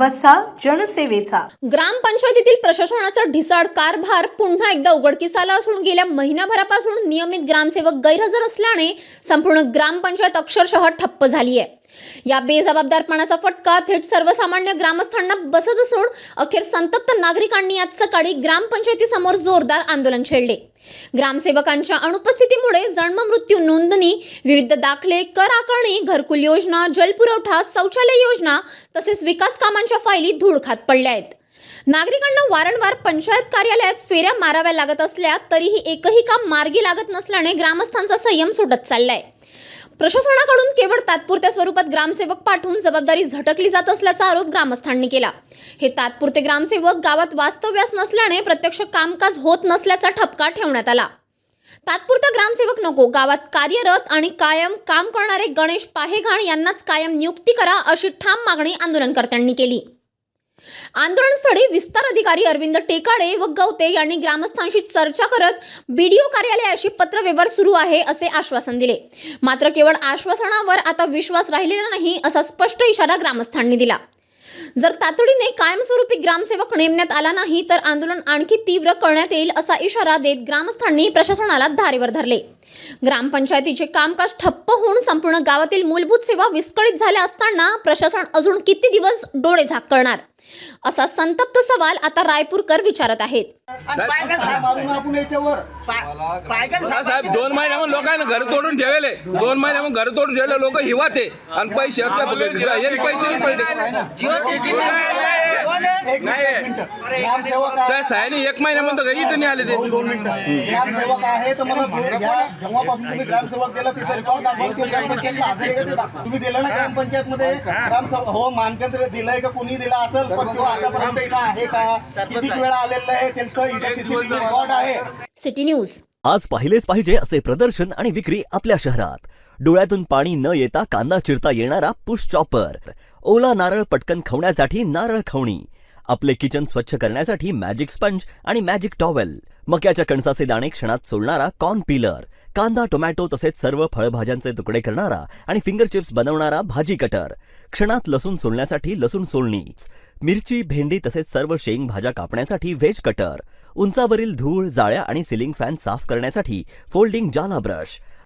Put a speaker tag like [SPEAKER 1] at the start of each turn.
[SPEAKER 1] वसा जनसेवेचा.
[SPEAKER 2] ग्रामपंचायतीतील प्रशासनाचा ढिसाळ कारभार पुन्हा एकदा उघडकीस आला असून गेल्या महिनाभरापासून नियमित ग्रामसेवक गैरहजर असल्याने संपूर्ण ग्रामपंचायत अक्षरशः ठप्प झाली आहे या बेजबाबदारपणाचा फटका थेट सर्वसामान्य ग्रामस्थांना बसत असून अखेर संतप्त नागरिकांनी आज सकाळी ग्रामपंचायतीसमोर जोरदार आंदोलन छेडले. ग्रामसेवकांच्या अनुपस्थितीमुळे जन्म मृत्यू नोंदणी विविध दाखले कर आकारणी घरकुल योजना जलपुरवठा शौचालय योजना तसेच विकास कामांच्या फायली धूळ खात पडल्या आहेत. नागरिकांना वारंवार पंचायत कार्यालयात फेऱ्या माराव्या लागत असल्या तरीही एकही काम मार्गी लागत नसल्याने ग्रामस्थांचा संयम सुटत चाललाय. प्रशासनाकडून केवळ तात्पुरत्या स्वरूपात ग्रामसेवक पाठवून जबाबदारी झटकली जात असल्याचा आरोप ग्रामस्थांनी केला. हे तात्पुरते ग्रामसेवक गावात वास्तव्यास नसल्याने प्रत्यक्ष कामकाज होत नसल्याचा ठपका ठेवण्यात आला. तात्पुरता ग्रामसेवक नको गावात कार्यरत आणि कायम काम करणारे गणेश पाहेघाण यांनाच कायम नियुक्ती करा अशी ठाम मागणी आंदोलनकर्त्यांनी केली. आंदोलनस्थळी विस्तार अधिकारी अरविंद टेकाडे व गवते यांनी ग्रामस्थांशी चर्चा करत बीडीओ कार्यालयाशी पत्रव्यवहार सुरू आहे असे आश्वासन दिले. मात्र केवळ आश्वासनावर आता विश्वास राहिलेला नाही असा स्पष्ट इशारा ग्रामस्थांनी दिला. जर तातडीने कायमस्वरूपी ग्रामसेवक नेमण्यात आला नाही तर आंदोलन आणखी तीव्र करण्यात येईल असा इशारा देत ग्रामस्थांनी प्रशासनाला धारेवर धरले. ग्रामपंचायतीचे कामकाज ठप्प होऊन संपूर्ण गावातील मूलभूत सेवा विस्कळीत झाल्या असताना प्रशासन अजून किती दिवस डोळे झाक करणार असा संतप्त सवाल आता रायपूरकर विचारत आहेत.
[SPEAKER 3] साहेब.
[SPEAKER 4] मारून आपण याच्यावर.
[SPEAKER 3] पा- पायगल
[SPEAKER 5] साहेब दोन लोकांना घर तोडून ठेवले. दोन महिन्यामध्ये घर तोडून ठेवले लोक हिवाते आणि पैसे पैसे
[SPEAKER 4] एक मिनिट
[SPEAKER 5] नाही.
[SPEAKER 4] एक मिनिट. ग्रामसेवक आहे.
[SPEAKER 5] त्या सायाने एक महिन्यामध्ये काही इथं नाही आले ते.
[SPEAKER 4] भाऊ, दोन मिनिटं. ग्रामसेवक आहे तर मला घ्या जेव्हापासून तुम्ही ग्रामसेवक दिला तिचा रेकॉर्ड दाखवा. किंवा ग्रामपंचायतला हजर आहे का ते दाखवा. तुम्ही दिलं ना ग्रामपंचायत मध्ये ग्रामसेवक हो मानकेंद्र दिलंय का? कोणी दिला असेल? पण तो आतापर्यंत इथं आहे का? किती वेळा आलेलं आहे? त्यांचं इथं सीसीटीव्ही रेकॉर्ड आहे.
[SPEAKER 2] सिटी न्यूज
[SPEAKER 6] आज पाहिलेच पाहिजे असे प्रदर्शन आणि विक्री आपल्या शहरात. डोळ्यातून पाणी न येता कांदा चिरता येणारा पुश चॉपर. ओला नारळ पटकन खवण्यासाठी नारळ खवणी. आपले किचन स्वच्छ करण्यासाठी मॅजिक स्पंज आणि मॅजिक टॉवेल मक्याच्या कणसाचे दाणे क्षणात सोलणारा कॉर्न पिलर कांदा टोमॅटो तसेच सर्व फळभाज्यांचे तुकडे करणारा आणि फिंगर चिप्स बनवणारा भाजी कटर क्षणात लसूण सोलण्यासाठी लसूण सोलणी मिरची भेंडी तसेच सर्व शेंग भाज्या कापण्यासाठी व्हेज कटर उंचावरील धूळ जाळ्या आणि सिलिंग फॅन साफ करण्यासाठी फोल्डिंग जाला ब्रश